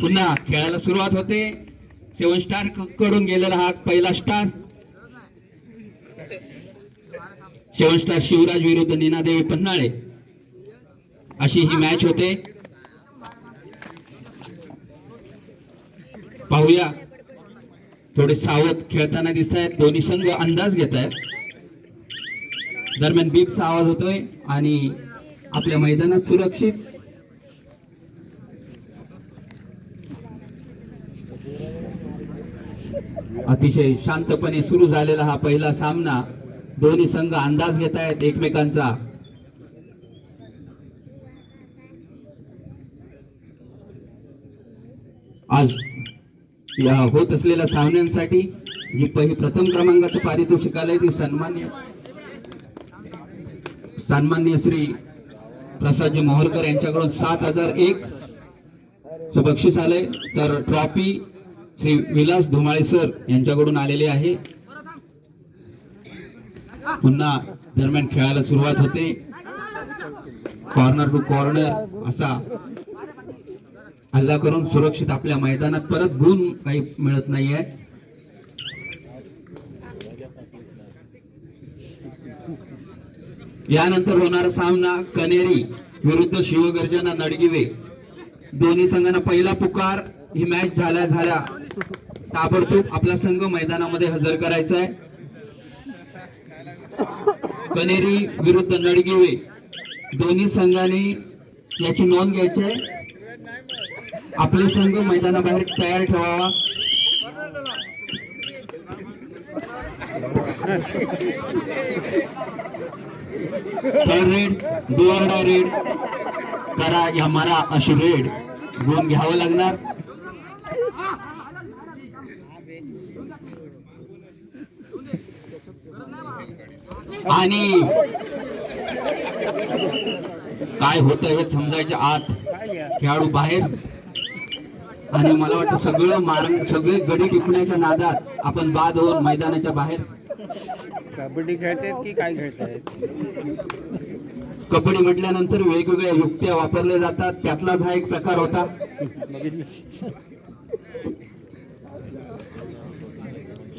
पुन्हा खेळायला सुरुवात होते. सेवन स्टारकडून गेलेला हा पहिला स्टार. सेवन स्टार शिवराज विरुद्ध नीनादेवी पन्हाळे. अशी ही मॅच होते. पाहूया. थोडे सावध खेळताना दिसत आहेत दोन्ही संघ अंदाज घेत आहेत दरम्यान बीपचा आवाज होतोय आणि आपल्या मैदानात सुरक्षित अतिशय शांतपणे सुरू झालेला हा पहिला सामना. दोन्ही संघ अंदाज घेत आहेत एकमेकांचा. आज या होत असलेल्या सामन्यांसाठी जी पहिली प्रथम क्रमांकाचं पारितोषिक आलंय ती सन्मान्य सन्मान्य श्री प्रसादजी मोहरकर यांच्याकडून सात हजार एक चं बक्षीस आलंय. तर ट्रॉफी श्री विलास धुमाळे सर यांच्याकडून आलेली आहे. पुन्हा दरम्यान खेळायला सुरुवात होते. कॉर्नर टू कॉर्नर असा हल्ला करून सुरक्षित आपल्या मैदानात परत गुण काही मिळत नाहीये. यानंतर होणारा सामना कनेरी विरुद्ध शिवगर्जना नडगिवे. दोन्ही संघांना पहिला पुकार ही मॅच झाल्या झाल्या ताबडतोब आपला संघ मैदानामध्ये हजर करायचा आहे कनेरी विरुद्ध नडगिवे दोन्ही संघाने याची नोंद घ्यायची आहे आपला संघ मैदानाबाहेर तयार ठेवावा. रेड दुअरडा रेड करा या मारा अशी रेड. गुण घ्यावं लागणार. आणि काय होत हे समजायच्या आत. खेळाडू बाहेर. आणि मला वाटतं सगळं मार सगळे गडी टिकण्याच्या नादात आपण बाद होऊन मैदानाच्या बाहेर. कबड्डी खेळतायत की काय खेळतायत? कबड्डी म्हटल्यानंतर वेगवेगळ्या युक्त्या वापरल्या जातात. त्यातलाच हा एक प्रकार होता.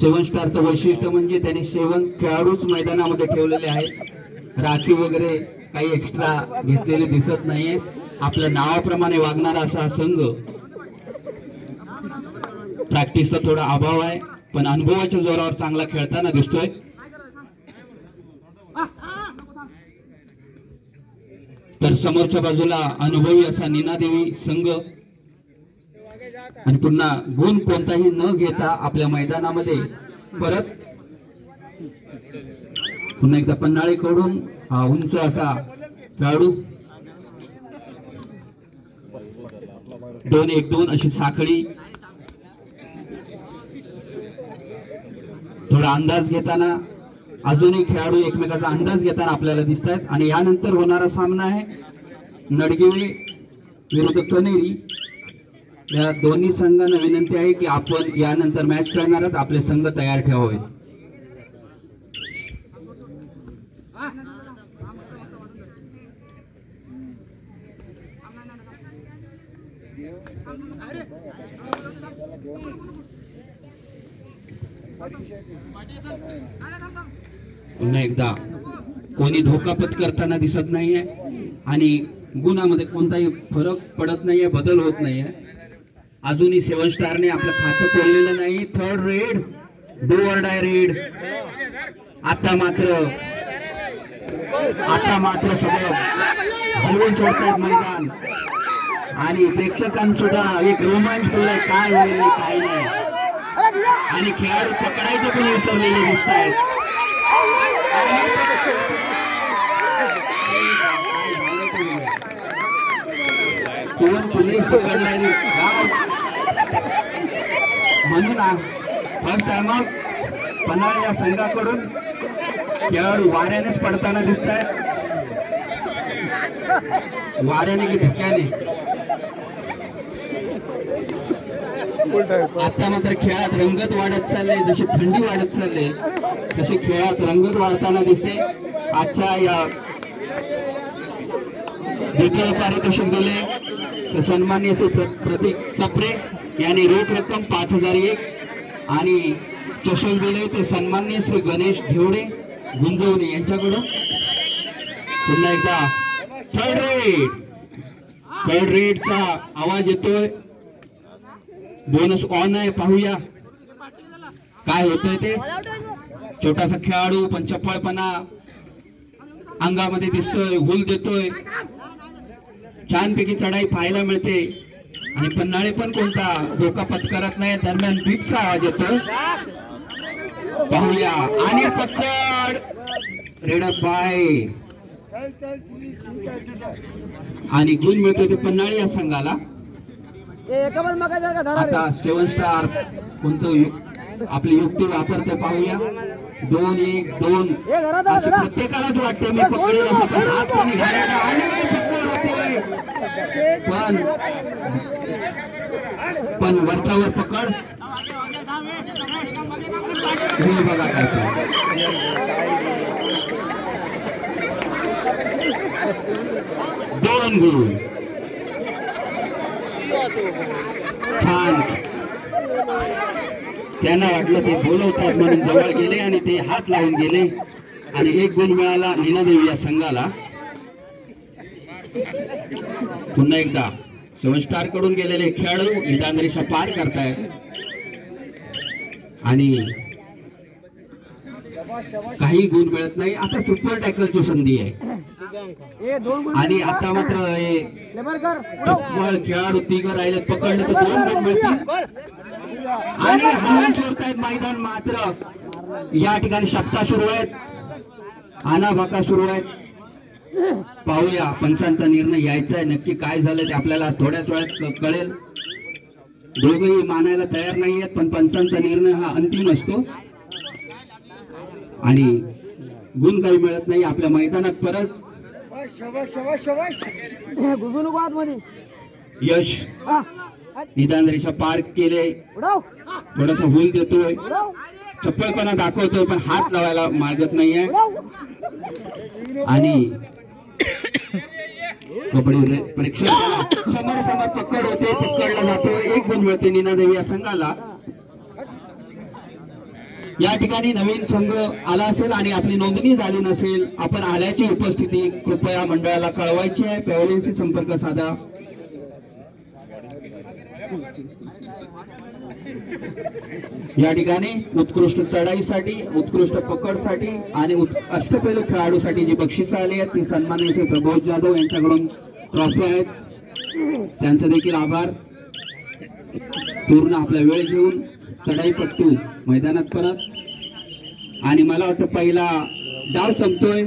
सेवन स्टारचं वैशिष्ट्य म्हणजे त्यांनी सेवन खेळाडूच मैदानामध्ये ठेवलेले आहेत. राखी वगैरे काही एक्स्ट्रा घेतलेले दिसत नाहीये. आपल्या नावाप्रमाणे वागणारा असा हा संघ. प्रॅक्टिसचा थोडा अभाव आहे पण अनुभवाच्या जोरावर चांगला खेळताना दिसतोय. तर समोरच्या बाजूला अनुभवी असा नीनादेवी संघ. आणि पुन्हा गुण कोणताही न घेता आपल्या मैदानामध्ये परत पुन्हा एकदा पन्हाळीकडून हा उंच असा खेळाडू दोन एक दोन अशी साखळी. थोडा अंदाज घेताना अजूनही खेळाडू एकमेकाचा अंदाज घेताना आपल्याला दिसत आहेत आणि यानंतर होणारा सामना आहे नडगिवे विरुद्ध कनेरी. या दोन्ही संघांना विनंती आहे की आपण यानंतर मॅच खेळणार आहात. आपले संघ तयार ठेवावे पुन्हा एकदा कोणी धोका पत्करताना दिसत नाहीये आणि गुणामध्ये कोणताही फरक पडत नाहीये बदल होत नाहीये. अजूनही सेवन स्टारने आपलं खातं खोललेलं नाही. Third raid do or die raid आता मात्र आता मात्र सगळं हलवून सोडतायत मैदान. आणि प्रेक्षकांसुद्धा एक रोमांच पडलाय काय होईल काय नाही. आणि खेळाडू पकडायचं पण विसरलेले दिसत आहेत कोण कुणी पकडणारी काय म्हणून फर्स्ट टाइम पन्हाळ या संघाकडून. खेळाडू वाऱ्यानेच पडताना दिसत आहेत वाऱ्याने की धक्क्याने. आता मात्र खेळात रंगत वाढत चालले जशी थंडी वाढत चालले तशी खेळात रंगत वाढताना दिसते. आजच्या या द्वितीय पारितोषिक दिले. तर सन्मान्य श्री प्रतीक सप्रे यांनी रोख रक्कम पाच हजार एक आणि चषक दिले. ते सन्मान्य श्री गणेश घेवडे गुंजवणे यांच्याकडून. पुन्हा एकदा थर्ड रेड. थर्ड रेडचा आवाज येतोय. बोनस ऑन आहे पाहूया. काय होतंय ते? छोटासा खेळाडू पण चप्पळपणा. अंगामध्ये दिसतोय हुल देतोय. छानपैकी चढाई पाहायला मिळते. आणि पन्हाळे पण कोणता? धोका पत्करत नाही. दरम्यान बीपचा आवाज येतो. पाहूया. आणि पकड रेडप बाय आणि गुण मिळतो ते पन्हाळे या संघाला. आता सेवन स्टार कोणतं आपली युक्ती वापरतो पाहूया. दोन एक दोन. असं प्रत्येकालाच वाटतं मी पकडेल असं हात कोणी आणि पकड होते. पण पण वरच्यावर पकड. हे बघा काय. दोन गुण. छान. त्यांना वाटलं ते बोलवतात म्हणून जवळ गेले आणि ते हात लावून गेले. आणि एक गुण मिळाला नीनादेवी या संघाला. पुन्हा एकदा सेवन स्टारकडून गेलेले खेळाडू निदानरेषा पार करतायत. आणि काही गुण मिळत नाही. आता सुपर टॅकलची संधी आहे. आणि आता मात्र हे खेळाडू तिघ राहिले. पकडले तर दोन गुण मिळतील. आणि हाणून सोडतायत मैदान मात्र या ठिकाणी शब्दा सुरू आहेत. आना भाका सुरू आहेत. पाहूया पंचांचा निर्णय घ्यायचा आहे. नक्की काय झालं ते आपल्याला थोड्याच वेळात कळेल. दोघंही मानायला तयार नाही आहेत पण पंचांचा निर्णय हा अंतिम असतो. आणि गुण काही मिळत नाही आपल्या मैदानात परत. यश. निदान रेषा पार केले. थोडासा हुल देतोय. चप्पलपणा दाखवतोय पण हात लावायला मागत नाहीये. आणि कबड्डी रे- प्रेक्षकाला समोर समोर पकड होते पकडला जातो. एक गुण मिळते नीनादेवी या संघाला. या ठिकाणी नवीन संघ आला असेल आणि आपली नोंदणी झाली नसेल आपण आल्याची उपस्थिती कृपया मंडळाला कळवायची आहे. पॅव्हलियनशी संपर्क साधा. या ठिकाणी उत्कृष्ट चढाईसाठी उत्कृष्ट पकडसाठी आणि अष्टपैलू खेळाडूसाठी जी बक्षिसं आली आहेत ती सन्मानाचे प्रबोध जाधव यांच्याकडून ट्रॉफी आहेत. त्यांचा देखील आभार. पूर्ण आपला वेळ घेऊन चढाईपट्टू मैदानात परत. आणि मला वाटतं पहिला डाव संपतोय.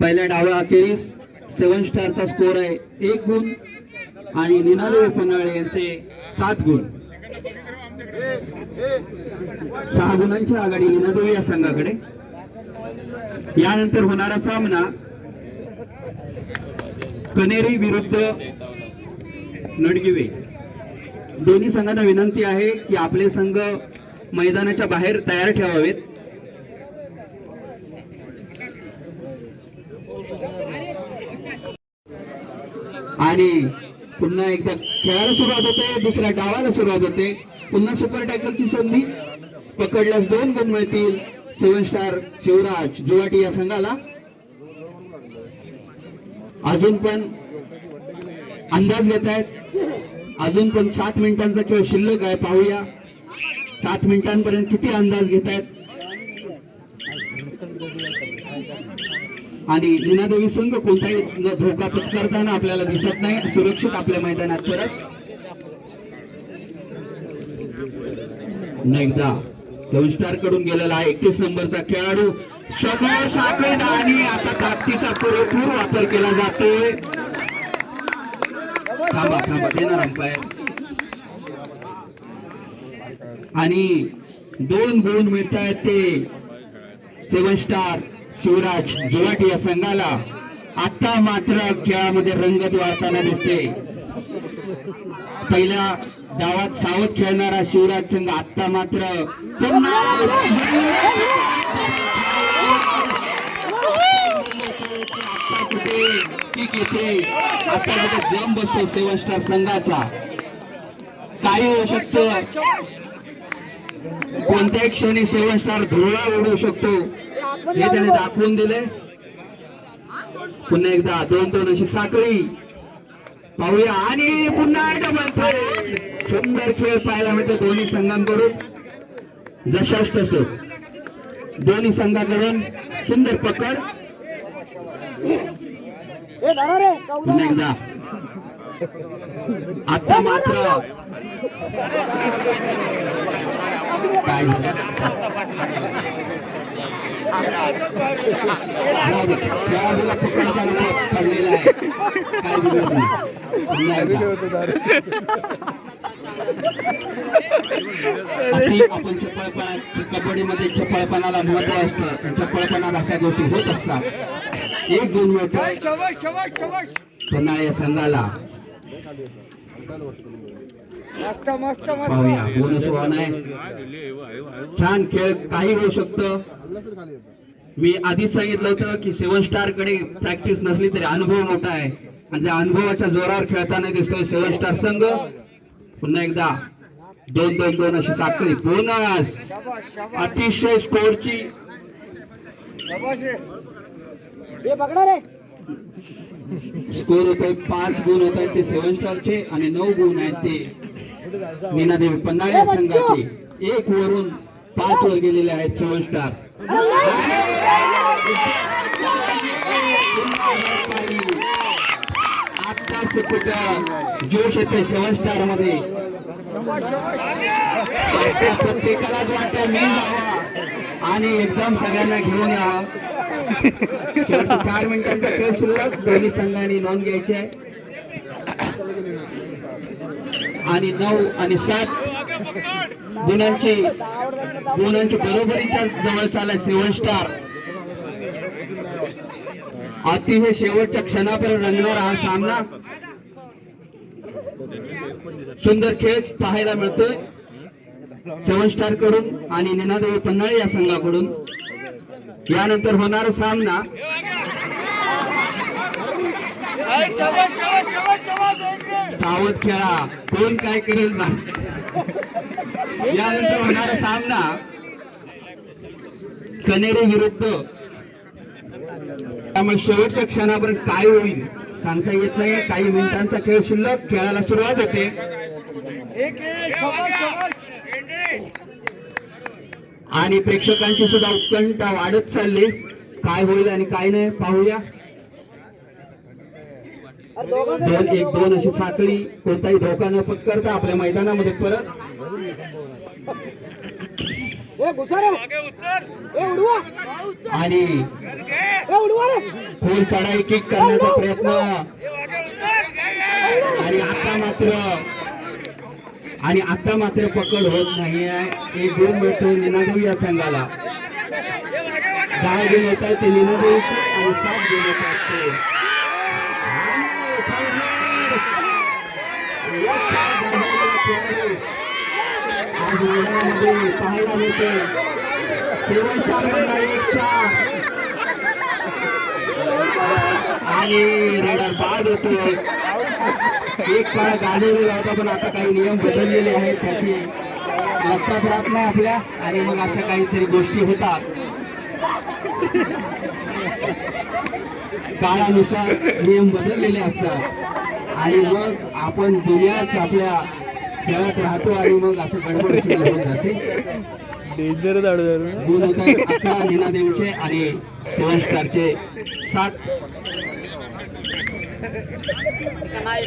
पहिल्या डावा अखेरीस सेवन स्टारचा स्कोर आहे एक गुण. आणि निनादेवी पन्हाळे यांचे सात गुण. सहा गुणांची आघाडी निनादेवी या संघाकडे. यानंतर होणारा सामना कनेरी विरुद्ध नडगिवे. दोन्ही संघांना विनंती आहे की आपले संघ मैदानाच्या बाहेर तयार ठेवावेत. आणि पुन्हा एकदा खेळायला सुरुवात होते दुसऱ्या डावाला सुरुवात होते. पुन्हा सुपर टॅकलची संधी पकडल्यास दोन गुण मिळतील. सेवन स्टार शिवराज जुवाटी या संघाला. अजून पण अंदाज घेत आहेत. अजून पण सात मिनिटांचा खेळ शिल्लक आहे पाहूया. सात मिनिटांपर्यंत किती अंदाज घेत आहेत आणि लीनादेवी संघ कोणताही धोका पत्करताना आपल्याला दिसत नाही. सुरक्षित आपल्या मैदानात परत. एकदा सेव्हन स्टारकडून गेलेला आहे एकतीस नंबरचा खेळाडू समोर साखळी आणि आता ताकदीचा पुरेपूर वापर केला जातोय. थांबा थांबा देणार अंपायर आणि दोन गुण मिळत आहेत ते. सेवन स्टार शिवराज जुवाटी या संघाला. आता मात्र खेळामध्ये रंगत वाढताना दिसते. पहिल्या गावात सावध खेळणारा शिवराज संघ आता मात्र पुन्हा आता कुठे आता जम बसतो सेवन स्टार संघाचा. काही होऊ शकतं. कोणत्याही क्षणी सेवन स्टार धुळा उडवू शकतो. हे त्याने दाखवून दिले पुन्हा एकदा दोन दोन अशी साखळी. पाहूया. आणि पुन्हा डबल थाळी सुंदर खेळ पाहायला मिळतो दोन्ही संघांकडून. जशाच तस. दोन्ही संघाकडून सुंदर पकड. एकदा. आता मात्र काय पडलेला आहे. आपण? चपळपणा कबड्डीमध्ये चपळपणाला महत्त्व असतं. त्या चपळपणात अशा गोष्टी होत असतात. एक पुन्हा या संघाला. मस्त मस्त मस्त. पाहूया. बोनस वाहन आहे. छान खेळ. काही होऊ शकतं. मी आधीच सांगितलं होतं की सेवन स्टारकडे प्रॅक्टिस नसली तरी अनुभव मोठा आहे. आणि त्या अनुभवाच्या जोरावर खेळताना दिसतोय सेवन स्टार संघ पुन्हा एकदा दोन दोन दोन अशी साखळी. बोनस. अतिशय स्कोरची शाबाश रे ए पकडा रे स्कोर होत आहे. पाच गुण होत आहेत ते सेवन स्टारचे आणि नऊ गुण आहेत ते मीनादेवी पन्हाळे संघाचे. एक वरून पाच वर गेलेले आहेत सेवन स्टार. आत्ताच कुठं जोश येते सेवन स्टारमध्ये आता प्रत्येकालाच वाटतं मी जावा आणि एकदम सगळ्यांना घेऊन यावं चार मिनिटांचा खेळ शिल्लक दोन्ही संघांनी नोंद घ्यायची आहे. आणि नऊ आणि सात गुणांची गुणांची बरोबरीच्या जवळ चाललाय सेवन स्टार. अतिशय शेवटच्या क्षणापर्यंत रंगणार हा सामना. सुंदर खेळ पाहायला मिळतोय. सेवन स्टारकडून आणि निनादेवी पन्हाळे या संघाकडून. यानंतर होणारा सामना. सावध खेळा. कोण काय करेल यानंतर होणारा सामना. कनेरी विरुद्ध. त्यामुळे शेवटच्या क्षणापर्यंत काय होईल सांगता येत नाही. काही मिनिटांचा खेळ शिल्लक. खेळायला सुरुवात होते एक रे शाबाश शाबाश आणि प्रेक्षकांची सुद्धा उत्कंठा वाढत चालली. काय होईल आणि काय नाही पाहूया. दोन एक दोन अशी साखळी. कोणताही धोका न पत्करता आपल्या मैदानामध्ये परत. ए घुसा रे. ए उडवा. आणि ए उडवा रे. खोल चढाई किक करण्याचा प्रयत्न. आणि आता मात्र आणि आता मात्र पकड होत नाही आहे एक गुण मिळतोय निनादेवी या संघाला. दहा गुण होत आहे ते निनादेवीचे आणि सात गुण होत आहेत आज मैदानामध्ये पाहायला मिळते सेवन स्टार मधला एक आणि रेडर बाद होतो एक काळ गाजवलेला होता पण आता काही नियम बदललेले आहेत त्याची लक्षात राहत नाही आपल्या. आणि मग अशा काहीतरी गोष्टी होतात. काळानुसार नियम बदललेले असतात. आणि मग आपण दुनियाच आपल्या खेळात राहतो आणि मग असं गडबड होत जाते. डेंजर झाड गुण होत आहेत अकरा मीनादेवीचे आणि सेवन स्टारचे सात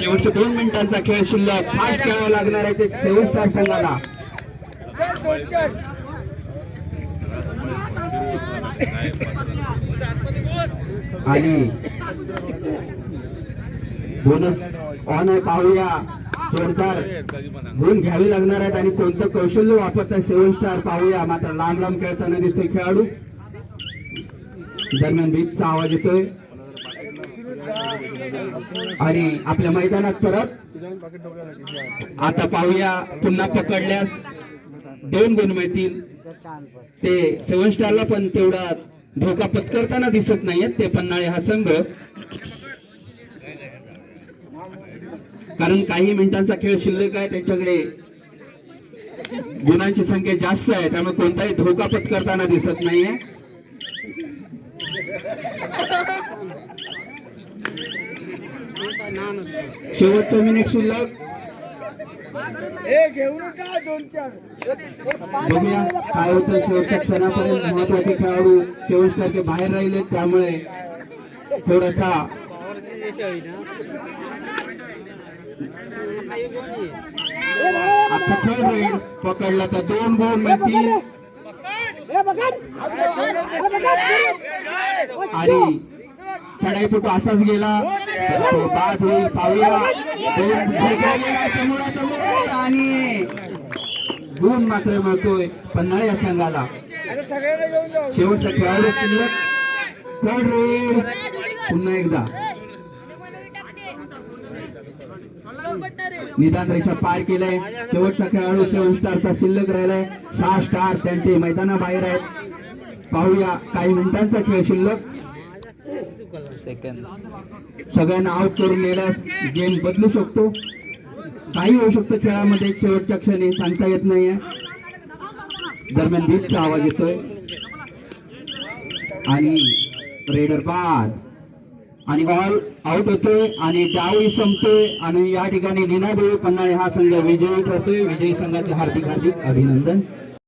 शेवटचे दोन मिनिटांचा खेळ शिल्लक. फास्ट खेळावा लागणार आहे ते सेवन स्टार संघाला. आणि बोनस ऑन आहे पाहूया. जोरदार गुण घ्यावी लागणार आहेत आणि कोणतं कौशल्य वापरत आहे सेवन स्टार पाहूया. मात्र लांब लांब खेळताना दिसतोय खेळाडू. दरम्यान बीपचा आवाज येतोय. आणि आपल्या मैदानात परत आता पाहूया पुन्हा पकडल्यास दोन गुण मिळतील. ते सेवन स्टारला पण तेवढा धोका पत्करताना दिसत नाहीयेत ते पन्हाळे हा संघ. कारण काही मिनिटांचा खेळ शिल्लक आहे त्यांच्याकडे गुणांची संख्या जास्त आहे त्यामुळे कोणताही धोका पत्करताना दिसत नाहीये. शेवटचं मिनिट शिल्लक बघूया काय होतं शेवटच्या क्षणापर्यंत महत्त्वाचे खेळाडू शेवटच्या बाहेर राहिले त्यामुळे थोडासा आता थर्ड राईड पकडला तर दोन गोल मिळतील. ए चढाई आणि चढाईपटू असाच गेला बाद होईल पाहूया. दोन समोरासमोर आणि गुण मात्र मिळतोय पन्हाळे या संघाला. शेवटचा खेळाडू शिल्लक. चढ रेड पुन्हा एकदा. निदान रेषा पार केलाय. शेवटचा खेळाडू सेवन स्टारचा शिल्लक राहिलाय. सहा स्टार त्यांचे मैदानाबाहेर आहेत. पाहूया काही मिनिटांचा खेळ शिल्लक. सगळ्यांना आउट करून नेल्यास गेम बदलू शकतो. काही होऊ शकतं खेळामध्ये शेवटच्या क्षणी सांगता येत नाहीये. दरम्यान बीटचा आवाज येतोय. आणि रेडर बाद. आणि बॉल आउट होतोय आणि डावही संपतोय. आणि या ठिकाणी निनादेवी पन्हाळे हा संघ विजयी ठरतोय. विजयी संघाचे हार्दिक हार्दिक अभिनंदन.